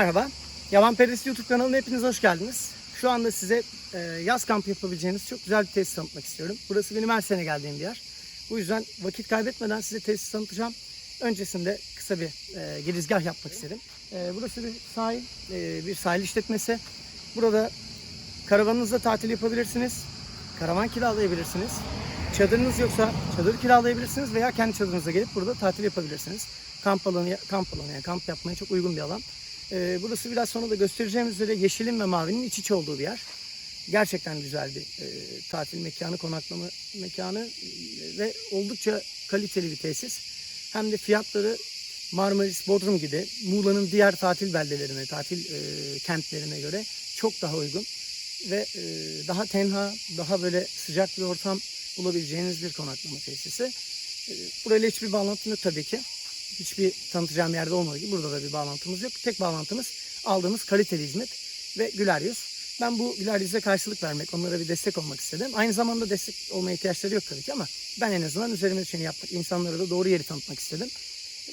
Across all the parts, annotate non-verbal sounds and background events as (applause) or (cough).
Merhaba. Yaman Perisi YouTube kanalına hepiniz hoş geldiniz. Şu anda size e, yaz kampı yapabileceğiniz çok güzel bir tesis tanıtmak istiyorum. Burası benim her sene geldiğim bir yer. Bu yüzden vakit kaybetmeden size tesis tanıtacağım. Öncesinde kısa bir e, girizgah yapmak istedim. E, burası bir sahil, e, bir sahil işletmesi. Burada karavanınızla tatil yapabilirsiniz. Karavan kiralayabilirsiniz. Çadırınız yoksa çadır kiralayabilirsiniz veya kendi çadırınıza gelip burada tatil yapabilirsiniz. Kamp alanı, kamp alanı yani kamp yapmaya çok uygun bir alan. Ee, burası biraz sonra da göstereceğim üzere yeşilin ve mavinin iç içe olduğu bir yer. Gerçekten güzel bir e, tatil mekanı, konaklama mekanı e, ve oldukça kaliteli bir tesis. Hem de fiyatları Marmaris, Bodrum gibi Muğla'nın diğer tatil beldelerine, tatil e, kentlerine göre çok daha uygun ve e, daha tenha, daha böyle sıcak bir ortam bulabileceğiniz bir konaklama tesisi. E, burayla hiçbir bağlantım yok tabii ki. Hiçbir tanıtacağım yerde olmadığı gibi burada da bir bağlantımız yok. Tek bağlantımız aldığımız kaliteli hizmet ve güler. Ben bu güler karşılık vermek, onlara bir destek olmak istedim. Aynı zamanda destek olmaya ihtiyaçları yok tabii ki ama ben en azından üzerime düşeni yapmak, insanlara da doğru yeri tanıtmak istedim.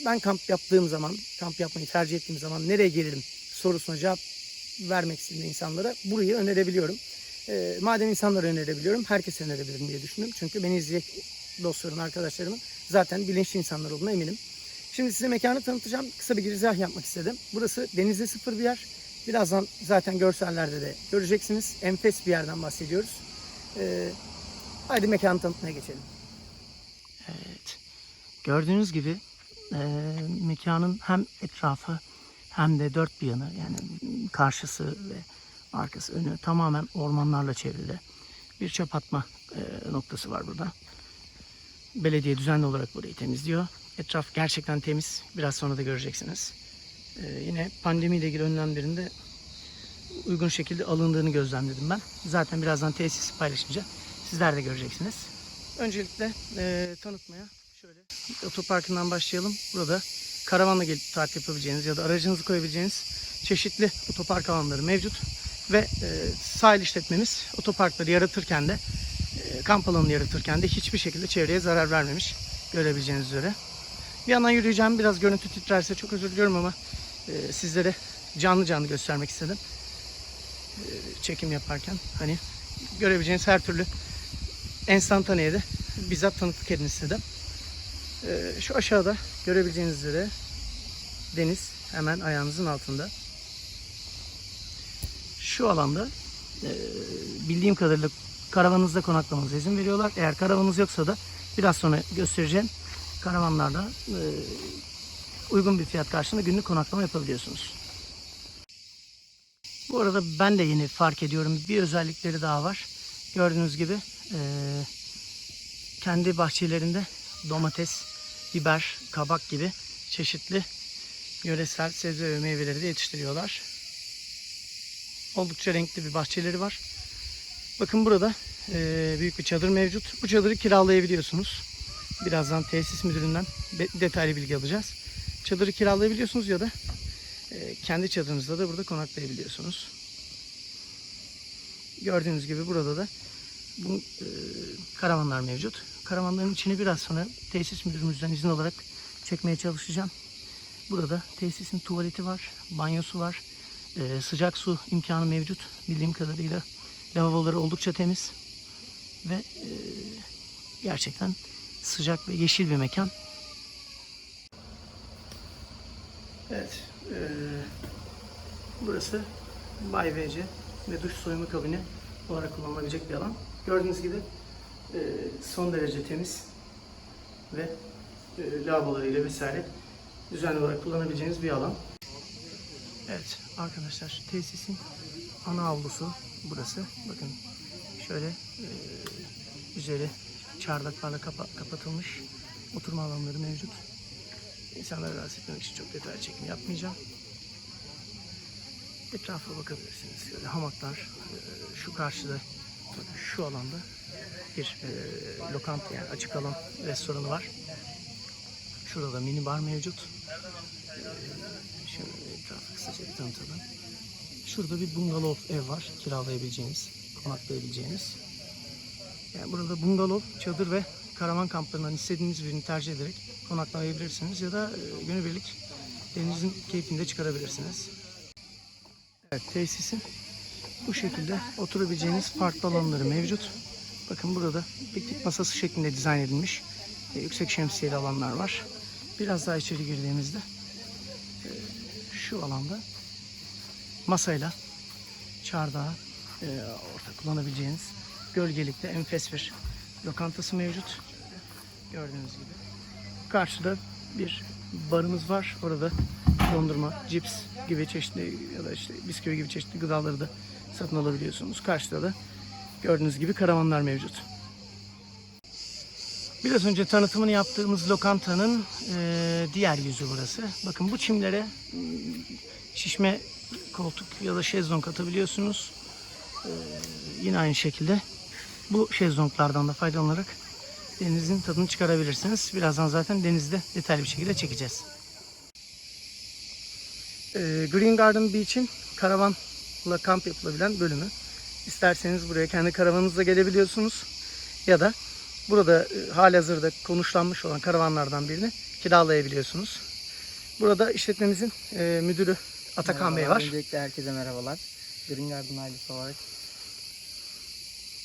Ben kamp yaptığım zaman, kamp yapmayı tercih ettiğim zaman nereye gelirim sorusuna cevap vermek istediğim insanlara burayı önerebiliyorum. Ee, madem insanlara önerebiliyorum, herkese önerebilirim diye düşündüm. Çünkü beni izleyecek dostlarım, arkadaşlarımın zaten bilinçli insanlar olduğuna eminim. Şimdi size mekanı tanıtacağım. Kısa bir girizgah yapmak istedim. Burası denizde sıfır bir yer. Birazdan zaten görsellerde de göreceksiniz. Enfes bir yerden bahsediyoruz. Ee, haydi mekanı tanıtmaya geçelim. Evet. Gördüğünüz gibi e, mekanın hem etrafı hem de dört bir yanı yani karşısı ve arkası önü tamamen ormanlarla çevrili. Bir çöp atma e, noktası var burada. Belediye düzenli olarak burayı temizliyor. Etraf gerçekten temiz. Biraz sonra da göreceksiniz. Ee, yine pandemiyle ilgili önlemlerin de uygun şekilde alındığını gözlemledim ben. Zaten birazdan tesisi paylaşınca sizler de göreceksiniz. Öncelikle e, tanıtmaya şöyle otoparkından başlayalım. Burada karavanla gelip tatil yapabileceğiniz ya da aracınızı koyabileceğiniz çeşitli otopark alanları mevcut. Ve e, sahil işletmemiz otoparkları yaratırken de e, kamp alanını yaratırken de hiçbir şekilde çevreye zarar vermemiş görebileceğiniz üzere. Bir yandan yürüyeceğim. Biraz görüntü titrerse çok özür diliyorum ama e, sizlere canlı canlı göstermek istedim. E, çekim yaparken hani görebileceğiniz her türlü enstantaneye de bizzat tanıklık edin istedim. E, şu aşağıda görebileceğiniz üzere deniz hemen ayağınızın altında. Şu alanda e, bildiğim kadarıyla karavanınızda konaklamanıza izin veriyorlar. Eğer karavanınız yoksa da biraz sonra göstereceğim karavanlarda e, uygun bir fiyat karşılığında günlük konaklama yapabiliyorsunuz. Bu arada ben de yeni fark ediyorum. Bir özellikleri daha var. Gördüğünüz gibi e, kendi bahçelerinde domates, biber, kabak gibi çeşitli yöresel sebze ve meyveleri de yetiştiriyorlar. Oldukça renkli bir bahçeleri var. Bakın burada e, büyük bir çadır mevcut. Bu çadırı kiralayabiliyorsunuz. Birazdan tesis müdüründen detaylı bilgi alacağız. Çadırı kiralayabiliyorsunuz ya da e, kendi çadırınızda da burada konaklayabiliyorsunuz. Gördüğünüz gibi burada da bu e, karavanlar mevcut. Karavanların içini biraz sonra tesis müdürümüzden izin alarak çekmeye çalışacağım. Burada tesisin tuvaleti var, banyosu var, e, sıcak su imkanı mevcut. Bildiğim kadarıyla lavaboları oldukça temiz ve e, gerçekten sıcak ve yeşil bir mekan. Evet, e, burası Bay VC ve duş soyunma kabini olarak kullanılabilecek bir alan. Gördüğünüz gibi e, son derece temiz ve e, lavabolarıyla vesaire düzenli olarak kullanabileceğiniz bir alan. Evet arkadaşlar tesisin ana avlusu burası. Bakın şöyle e, üzeri çardaklarla kapa- kapatılmış oturma alanları mevcut. İnsanları rahatsız etmemek için çok detaylı çekim yapmayacağım. Etrafa bakabilirsiniz. Şöyle hamaklar e, şu karşıda şu alanda bir e, lokanta yani açık alan restoranı var. Şurada da mini bar mevcut. E, şöyle etrafı kısaca bir tanıtalım. Şurada bir bungalov ev var kiralayabileceğiniz, konaklayabileceğiniz. Yani burada bungalov, çadır ve karavan kamplarından istediğiniz birini tercih ederek konaklayabilirsiniz ya da e, günübirlik denizin keyfini de çıkarabilirsiniz. Evet, tesisin bu şekilde oturabileceğiniz farklı alanları mevcut. Bakın burada piknik masası şeklinde dizayn edilmiş e, yüksek şemsiyeli alanlar var. Biraz daha içeri girdiğimizde e, şu alanda masayla çardağı e, orta kullanabileceğiniz gölgelikte enfes bir lokantası mevcut. Gördüğünüz gibi. Karşıda bir barımız var. Orada dondurma, cips gibi çeşitli ya da işte bisküvi gibi çeşitli gıdaları da satın alabiliyorsunuz. Karşıda da gördüğünüz gibi karavanlar mevcut. Biraz önce tanıtımını yaptığımız lokantanın eee, diğer yüzü burası. Bakın bu çimlere mm, şişme koltuk ya da şezlong atabiliyorsunuz. Eee, yine aynı şekilde bu şezlonglardan da faydalanarak denizin tadını çıkarabilirsiniz. Birazdan zaten denizde detaylı bir şekilde çekeceğiz. Eee, Green Garden Beach'in karavanla kamp yapılabilen bölümü. İsterseniz buraya kendi karavanınızla gelebiliyorsunuz. Ya da burada e, halihazırda konuşlanmış olan karavanlardan birini kiralayabiliyorsunuz. Burada işletmemizin e, müdürü Atakan Bey Merhabalar, var. Öncelikle herkese merhabalar. Green Garden ailesi olarak.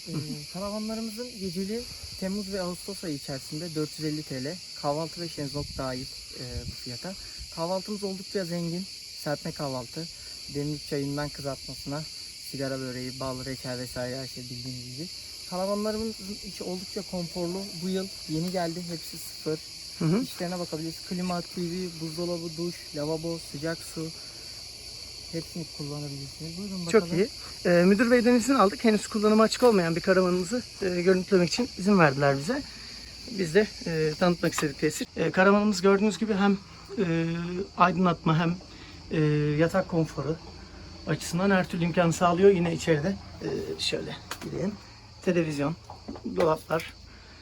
Ee, karavanlarımızın geceli Temmuz ve Ağustos ayı içerisinde 450 TL. Kahvaltı ve şezlong dahil e, bu fiyata. Kahvaltımız oldukça zengin. Serpme kahvaltı. Demlik çayından kızartmasına sigara böreği, bal, reçel vesaire her şey bildiğiniz gibi. Karavanlarımızın içi oldukça konforlu. Bu yıl yeni geldi. Hepsi sıfır. Hı hı. İşlerine bakabiliriz. Klima, TV, buzdolabı, duş, lavabo, sıcak su. Hepsini kullanabilirsiniz. Buyurun bakalım. Çok iyi. E, müdür Bey'den izin aldık. Henüz kullanıma açık olmayan bir karavanımızı e, görüntülemek için izin verdiler bize. Biz de e, tanıtmak istedik tesis. E, karavanımız gördüğünüz gibi hem e, aydınlatma hem e, yatak konforu açısından her türlü imkanı sağlıyor. Yine içeride e, şöyle gireyim. Televizyon, dolaplar,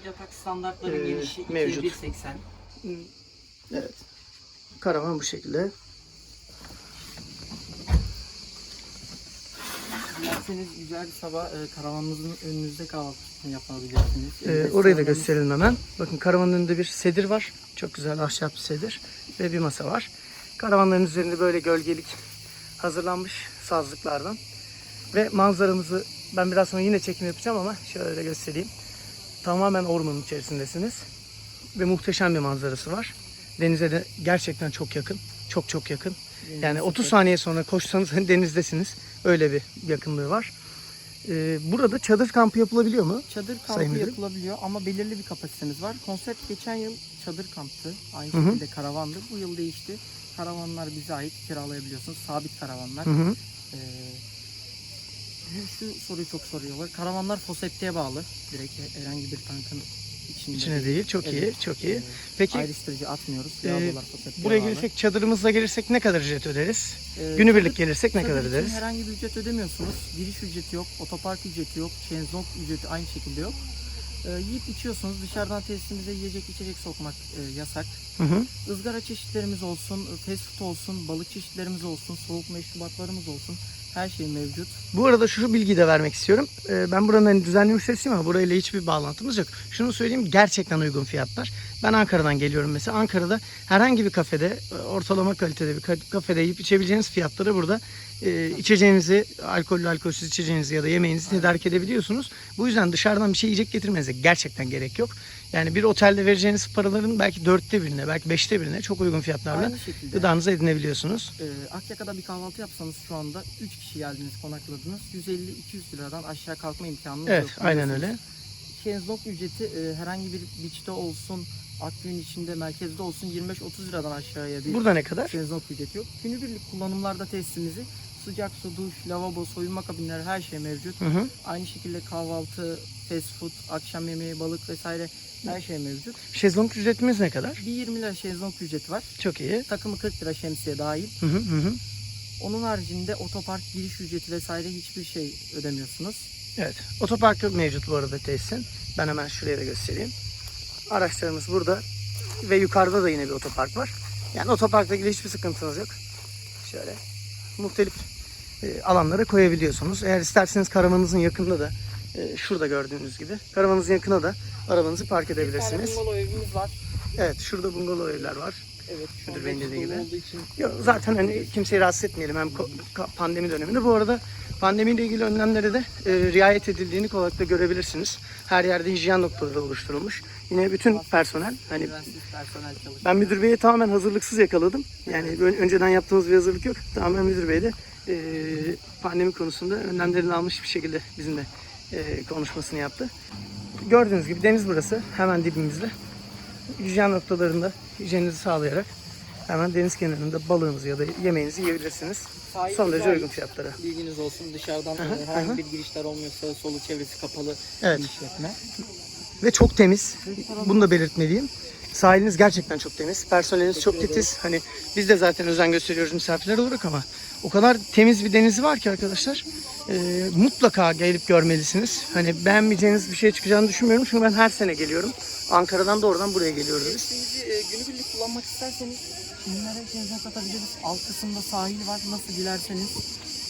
Yatak standartları Ee, genişi mevcut. 2.1.80. Evet. Karavan bu şekilde. Dilerseniz güzel bir sabah e, karavanımızın önünüzde kahvaltısını yapabilirsiniz. Ee, orayı da gösterelim hemen. Bakın karavanın önünde bir sedir var. Çok güzel ahşap sedir. Ve bir masa var. Karavanların üzerinde böyle gölgelik hazırlanmış sazlıklardan. Ve manzaramızı ben biraz sonra yine çekim yapacağım ama şöyle göstereyim. Tamamen ormanın içerisindesiniz. Ve muhteşem bir manzarası var. Denize de gerçekten çok yakın. Çok çok yakın. Yani 30 sıfır. saniye sonra koşsanız (laughs) denizdesiniz. Öyle bir yakınlığı var. Ee, burada çadır kampı yapılabiliyor mu? Çadır kampı Sayın Müdürüm. yapılabiliyor ama belirli bir kapasitemiz var. Konsept geçen yıl çadır kamptı. Aynı Hı hı. şekilde karavandı. Bu yıl değişti. Karavanlar bize ait kiralayabiliyorsunuz. Sabit karavanlar. Hı hı. Ee, şu soruyu çok soruyorlar. Karavanlar foseptiğe bağlı. Direkt herhangi bir tankın içinde. İçine değil. Çok iyi. Evet. Çok iyi. Ee, Peki ayrıştırıcı atmıyoruz. Foseptiğe buraya gelirsek çadırımızla gelirsek ne kadar ücret öderiz? Ee, Günübirlik gelirsek ne kadar öderiz? Herhangi bir ücret ödemiyorsunuz. Giriş ücreti yok. Otopark ücreti yok. Şenzong ücreti aynı şekilde yok. Ee, yiyip içiyorsunuz. Dışarıdan tesisimize yiyecek içecek sokmak e, yasak. Hı hı. Izgara çeşitlerimiz olsun, fast food olsun, balık çeşitlerimiz olsun, soğuk meşrubatlarımız olsun. Her şey mevcut. Bu arada şu bilgiyi de vermek istiyorum. Ee, Ben buranın hani düzenli müşterisiyim ama burayla hiçbir bağlantımız yok. Şunu söyleyeyim gerçekten uygun fiyatlar. Ben Ankara'dan geliyorum mesela. Ankara'da herhangi bir kafede ortalama kalitede bir ka- kafede yiyip içebileceğiniz fiyatları burada e, içeceğinizi, alkollü alkolsüz içeceğinizi ya da yemeğinizi tedarik edebiliyorsunuz. Bu yüzden dışarıdan bir şey yiyecek getirmenize gerçekten gerek yok. Yani bir otelde vereceğiniz paraların belki dörtte birine, belki beşte birine çok uygun fiyatlarla Aynı şekilde. gıdanızı edinebiliyorsunuz. E, Akyaka'da bir kahvaltı yapsanız şu anda 3 kişi geldiniz, konakladınız. 150-200 liradan aşağı kalkma imkanınız Evet, yok. aynen öyle. Şenzlong ücreti e, herhangi bir beach'te olsun, Akgün içinde, merkezde olsun 25-30 liradan aşağıya bir Burada ne kadar? şezlong ücreti yok. Günübirlik kullanımlarda tesisimizi sıcak su, duş, lavabo, soyunma kabinleri her şey mevcut. Hı hı. Aynı şekilde kahvaltı, fast food, akşam yemeği, balık vesaire her şey mevcut. Şezlong ücretimiz ne kadar? Bir 20 lira şezlong ücreti var. Çok iyi. Takımı 40 lira şemsiye dahil. Hı hı hı. Onun haricinde otopark giriş ücreti vesaire hiçbir şey ödemiyorsunuz. Evet. Otoparkı mevcut bu arada tesisin. Ben hemen şuraya da göstereyim. Araçlarımız burada ve yukarıda da yine bir otopark var. Yani otoparkla ilgili hiçbir sıkıntınız yok. Şöyle muhtelif e, alanlara koyabiliyorsunuz. Eğer isterseniz karavanınızın yakınında da e, şurada gördüğünüz gibi karavanınızın yakına da arabanızı park edebilirsiniz. Bir tane bungalov evimiz var. Evet şurada bungalov evler var. Evet şu Müdür beyin dediği gibi. için Yok, zaten hani kimseyi rahatsız etmeyelim hem pandemi döneminde. Bu arada pandemiyle ilgili önlemlere de e, riayet edildiğini kolaylıkla görebilirsiniz. Her yerde hijyen noktaları oluşturulmuş. Yine bütün personel hani personel ben müdür beyi tamamen hazırlıksız yakaladım. Yani ön- önceden yaptığımız bir hazırlık yok. Tamamen müdür bey de e, pandemi konusunda önlemlerini almış bir şekilde bizimle e, konuşmasını yaptı. Gördüğünüz gibi deniz burası. Hemen dibimizde. Hijyen noktalarında hijyeninizi sağlayarak hemen deniz kenarında balığınızı ya da yemeğinizi yiyebilirsiniz. Sahil Son derece uygun fiyatlara. Bilginiz olsun dışarıdan Aha, e, herhangi aha. bir girişler olmuyor. Sağı solu çevresi kapalı Evet. bir işletme. Ve çok temiz. Bunu da belirtmeliyim. Sahiliniz gerçekten çok temiz. Personeliniz çok titiz. Hani biz de zaten özen gösteriyoruz misafirler olarak ama o kadar temiz bir denizi var ki arkadaşlar. e, mutlaka gelip görmelisiniz. Hani beğenmeyeceğiniz bir şey çıkacağını düşünmüyorum. Çünkü ben her sene geliyorum. Ankara'dan doğrudan buraya geliyoruz biz. E, günübirlik kullanmak isterseniz kimlere cezat atabiliriz. Alt kısımda sahil var. Nasıl dilerseniz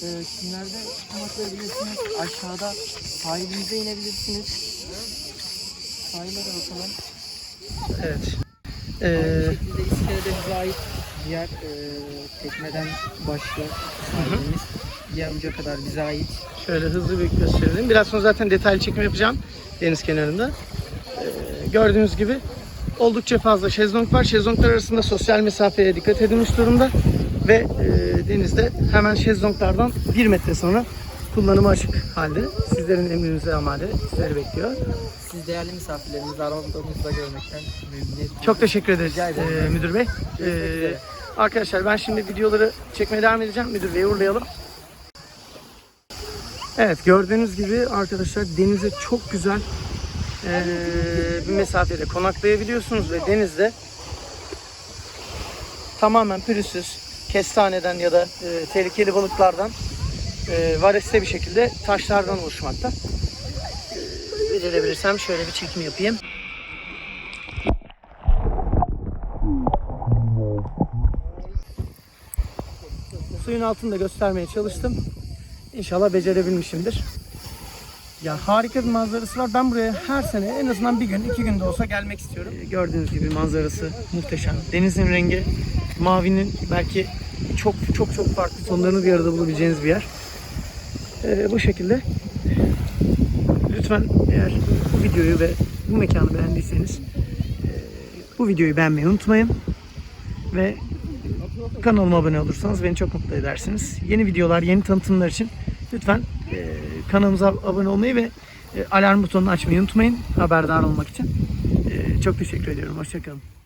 e, kimlerde konaklayabilirsiniz. Aşağıda sahilimize inebilirsiniz. Sahile de bakalım. Evet. Aynı Ee, şekilde iskelede bize ait diğer e, tekneden başlı sahilimiz. Diğer uca kadar bize ait. Şöyle hızlı bir gösterelim. Biraz sonra zaten detaylı çekim yapacağım deniz kenarında. Ee, gördüğünüz gibi oldukça fazla şezlong var. Şezlonglar arasında sosyal mesafeye dikkat edilmiş durumda. Ve e, denizde hemen şezlonglardan bir metre sonra kullanıma açık halde. Sizlerin emrinize amade sizleri bekliyor. Siz değerli misafirlerimizi aramızda görmekten memnuniyet Çok teşekkür ederiz Rica ederim. e, müdür bey. Üzere. arkadaşlar ben şimdi videoları çekmeye devam edeceğim. Müdür beyi uğurlayalım. Evet gördüğünüz gibi arkadaşlar denize çok güzel ee, bir mesafede konaklayabiliyorsunuz ve denizde tamamen pürüzsüz kestaneden ya da e, tehlikeli balıklardan e, vareste bir şekilde taşlardan oluşmakta. Becerebilirsem şöyle bir çekim yapayım. Suyun altını da göstermeye çalıştım. İnşallah becerebilmişimdir. Ya harika bir manzarası var. Ben buraya her sene en azından bir gün, iki gün de olsa gelmek istiyorum. Ee, Gördüğünüz gibi manzarası muhteşem. Denizin rengi, mavinin belki çok çok çok farklı tonlarını bir arada bulabileceğiniz bir yer. Ee, bu şekilde. Lütfen eğer bu videoyu ve bu mekanı beğendiyseniz e, bu videoyu beğenmeyi unutmayın. Ve kanalıma abone olursanız beni çok mutlu edersiniz. Yeni videolar, yeni tanıtımlar için lütfen e, kanalımıza abone olmayı ve e, alarm butonunu açmayı unutmayın haberdar olmak için. Çok teşekkür ediyorum. Hoşçakalın.